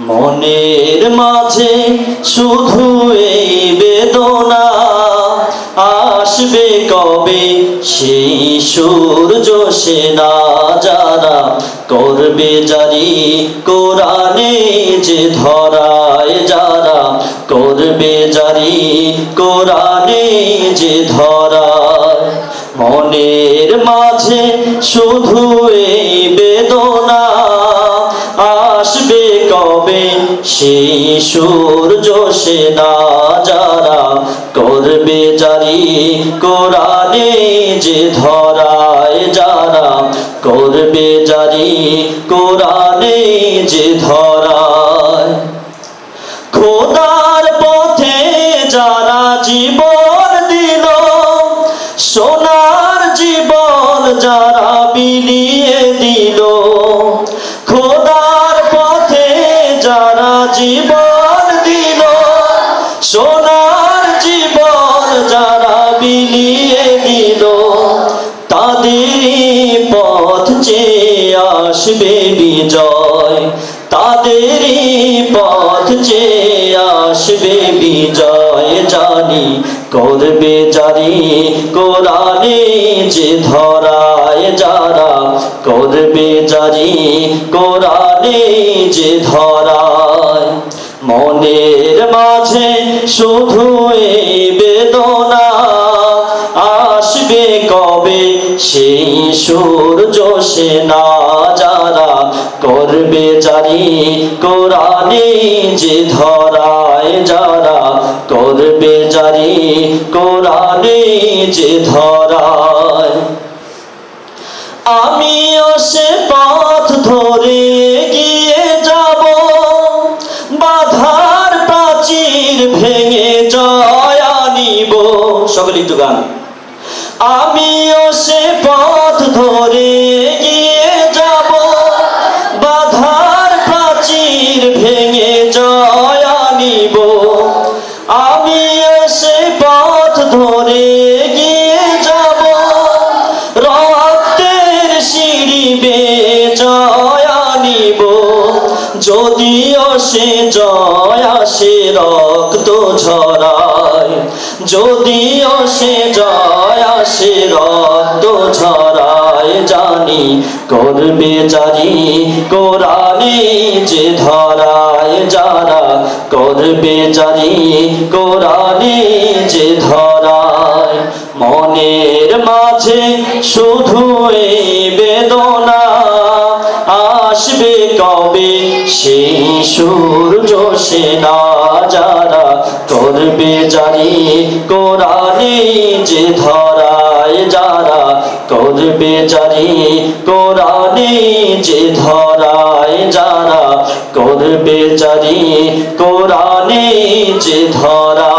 মনের মাঝে শুধু এই বেদনা আসবে কবে? সেই সূর্য সেনা যারা করবে জারি কোরআনে যে ধরায় যারা করবে জারি কোরআনে যে ধরায়। মনের মাঝে শুধু এই বেদনা কবে সেই সূর্য সেনা যারা করবে জারি কোরআনে যে ধরায় আসবে বিজয়, তাদেরই পথ চেয়ে আসবে বিজয়। জানি করবে জারি কোরআনে যে ধরায় যারা, করবে জারি কোরআনে যে ধরায়। মনের মাঝে শুধু বেদনা আসবে কবে? সেই সূর্য সেনা যারা করবে জারি কোরআনে যে ধরায় যারা করবে জারি কোরআনে যে ধরায়। আমিও সে পথ ধরে গিয়ে যাব, বাধার প্রাচীর ভেঙে জয় আনিব। সকলে একটু গান। আমিও সে পথ ধরে গিয়ে যদিও সে জয় আসে, রক্ত ঝরায়। যদিও সে জয় আসে, রক্ত ঝরায়, জানি করবে জারি কোরআনে যে ধরায়। যারা করবে জারি কোরআনে যে ধরায়। মনের মাঝে শুধু এই বেদনা কবে সেই সূর্য সেনা যারা করবে জারি কোরআনে যে ধরায় যারা। করবে জারি কোরআনে যে ধরায় যারা। করবে জারি কোরআনে যে ধরা।